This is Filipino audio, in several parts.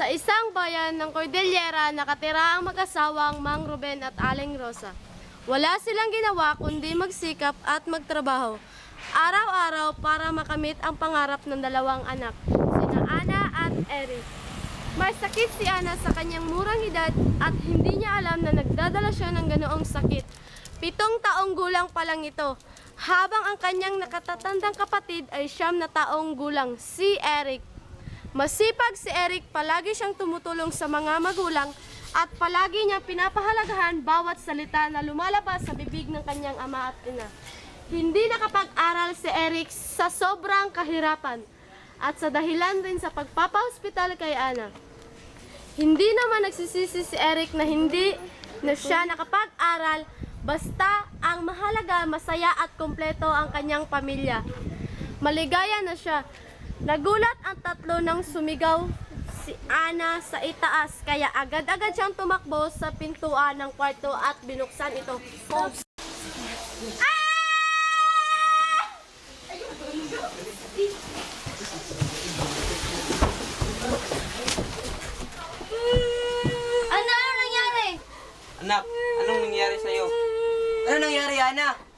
Sa isang bayan ng Cordillera, nakatira ang mag-asawang Mang Ruben at Aling Rosa. Wala silang ginawa kundi magsikap at magtrabaho. Araw-araw para makamit ang pangarap ng dalawang anak, sina Ana at Eric. May sakit si Ana sa kanyang murang edad at hindi niya alam na nagdadala siya ng ganoong sakit. Pitong taong gulang pa lang ito, habang ang kanyang nakatatandang kapatid ay siyam na taong gulang, si Eric. Masipag si Eric, palagi siyang tumutulong sa mga magulang at palagi niyang pinapahalagahan bawat salita na lumalabas sa bibig ng kanyang ama at ina. Hindi nakapag-aral si Eric sa sobrang kahirapan at sa dahilan rin sa pagpapahospital kay Ana. Hindi naman nagsisisi si Eric na hindi na siya nakapag-aral basta ang mahalaga, masaya at kumpleto ang kanyang pamilya. Maligaya na siya. Nagulat ang tatlo nang sumigaw si Ana sa itaas kaya agad-agad siyang tumakbo sa pintuan ng kwarto at binuksan ito. Oops. Ano, ano nangyari? Anak, anong nangyari sa'yo? Ano nangyari, Ana?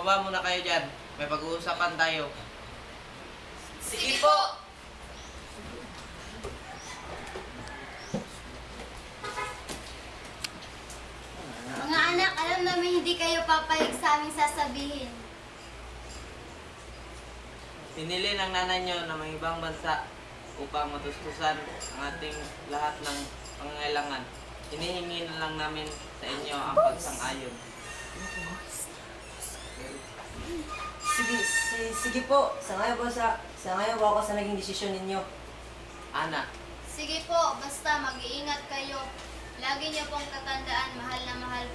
Bumaba muna kayo dyan. May pag-uusapan tayo. Sige po! Mga anak, alam namin hindi kayo papayag sa aming sasabihin. Pinili ng nanay nyo na may ibang bansa upang matustusan ang ating lahat ng pangangailangan. Hinihingi na lang namin sa inyo ang pagsang-ayon. Sige, si- sige po. Sa ngayon po sa, sa ngayon po ako sa naging desisyon ninyo. Ana, Sige po, basta mag-iingat kayo. Lagi niyo pong tatandaan, mahal na mahal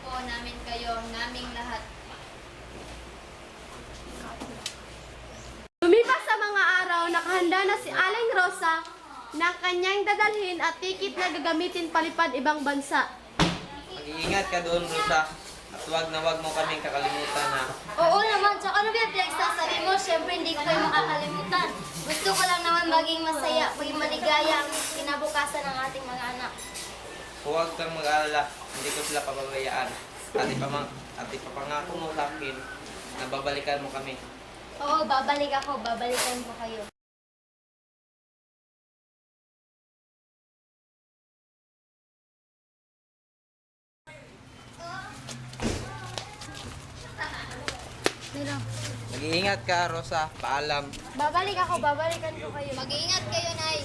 po namin kayo, naming lahat. Lumipas sa mga araw, nakahanda na si Aling Rosa na kanyang dadalhin at tikit na gagamitin palipad ibang bansa. mag-iingat ka doon, Rosa. Huwag na huwag mo kaming kakalimutan ha. Oo naman, tsaka ano ba yung pinagsasabi mo? Siyempre, hindi ko kayo makakalimutan. Gusto ko lang naman maging masaya, maging maligaya ang kinabukasan ng ating mga anak. Huwag kang mag-alala, hindi ko sila pababayaan. At, ipamang, at ipapangako mo sa akin na babalikan mo kami. Oo, babalik ako, babalikan ko kayo. Mag-iingat ka, Rosa. Paalam. Babalik ako, babalikan ko kayo. Mag-iingat kayo, Nay.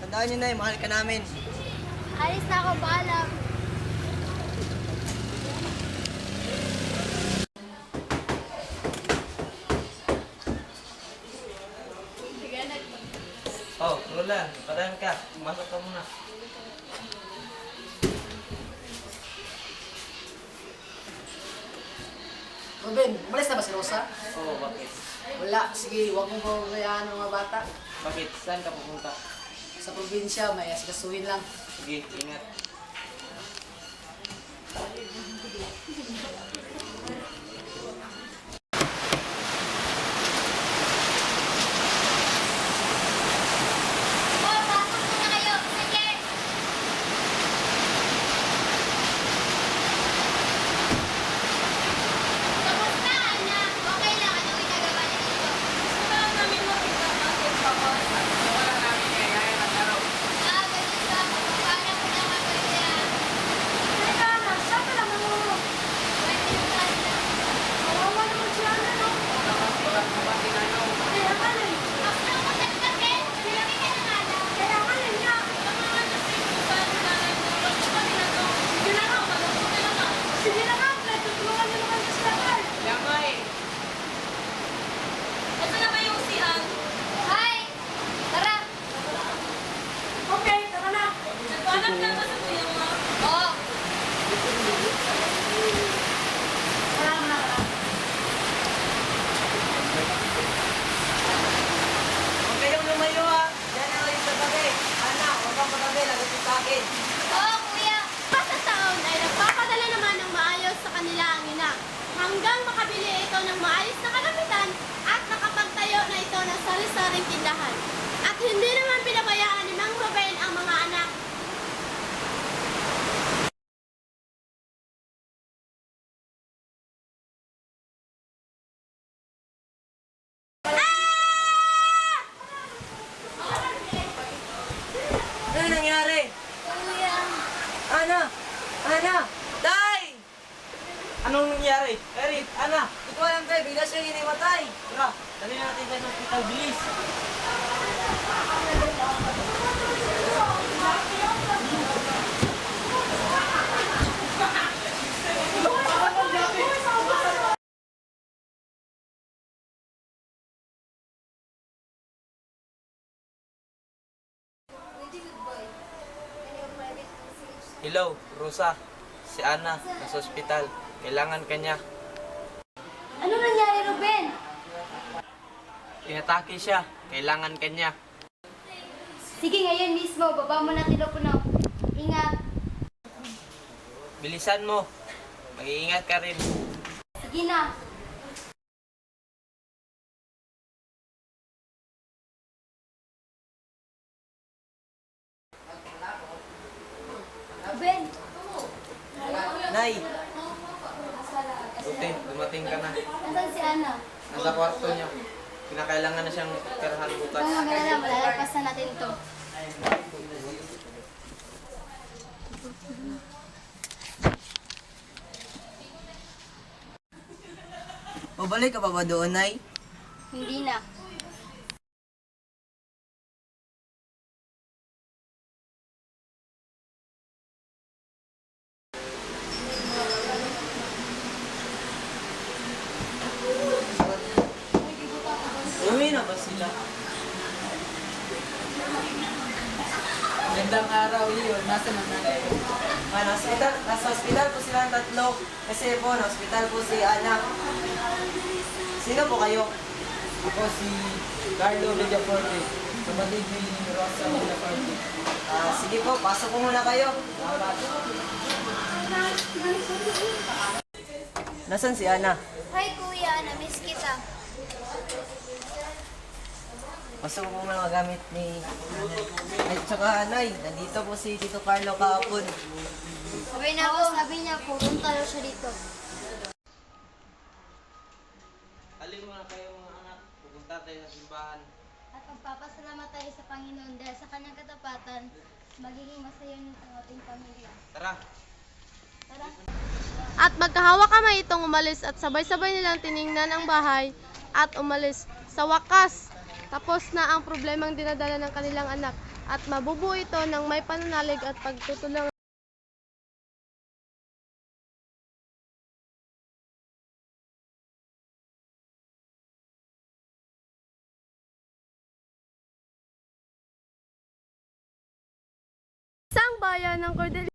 Tandaan nyo na, mahal ka namin. Alis na ako, paalam. Oh, Roland, padahan ka. Pumasok ka muna. Ruben, umalis na ba si Rosa? Oo, bakit? Wala. Sige, huwag mong pagkayaan ng mga bata. Bakit? Saan ka pupunta? Sa probinsya, may asikasuhin lang. Sige, ingat. Oh, pasok muna kayo. Sige. Kamusta, anak? Okay lang. Ano ginagawa niyo dito? Gusto lang namin makita bakit ako. Wala namin kaya ng araw. Ah, ganun ba? Paano ko naman pwede ah? Teka, saan ka naman mo? Pwede aming tindahan. At hindi naman pinabayaan ni Mang Ruben ang mga anak. Ano nangyari? Kuya, Ana! Ana! Tay! Anong nangyari? Eric, Ana, Hindi ko alam tayo, bigla siyang inimatay. tara, dali natin sa hospital, bilis. Hello, Rosa. Si Ana, nasa hospital. Kailangan kanya. ano nangyari, Ruben? Inatake siya. Kailangan kanya. Sige, ngayon mismo, baba mo na telepono. Ingat. Bilisan mo. Mag-iingat ka rin. Sige na. Ruben, Nay! Buti, dumating ka na. nasan si Ana? Nasa kwarto niya. Kinakailangan na siyang tirahan bukas. Kung magalala, malalagpas na natin to. Babalik ka pa ba doon, Nay? Hindi na. Uwi na ba sila? Gandang araw yun. Nasa na nanay? Ah, nasa hospital, nasa hospital po sila ang tatlo. Kasi po, na hospital po si Ana. Sino po kayo? Ako si Carlo Villaforte. Kapatid ni Rosa Villaforte. Ah, sige po, pasok po muna kayo. Nasaan si Ana? Hi kuya, na-miss kita. Pasok po muna magamit ni At saka, Nay, nandito po si Tito Carlo kahapon. Sabi na ako, sabi niya, pupunta daw siya dito. Halin mo na kayo mga anak. Pupunta tayo sa simbahan. At magpapasalamat tayo sa Panginoon dahil sa kanyang katapatan, magiging masaya nito ang ating pamilya. Tara. Tara. At magkahawak kamay itong umalis at sabay-sabay nilang tiningnan ang bahay at umalis. Sa wakas, tapos na ang problemang dinadala ng kanilang anak at mabubuo ito ng may pananalig at pagtutulungan. Isang bayan ng Cordillera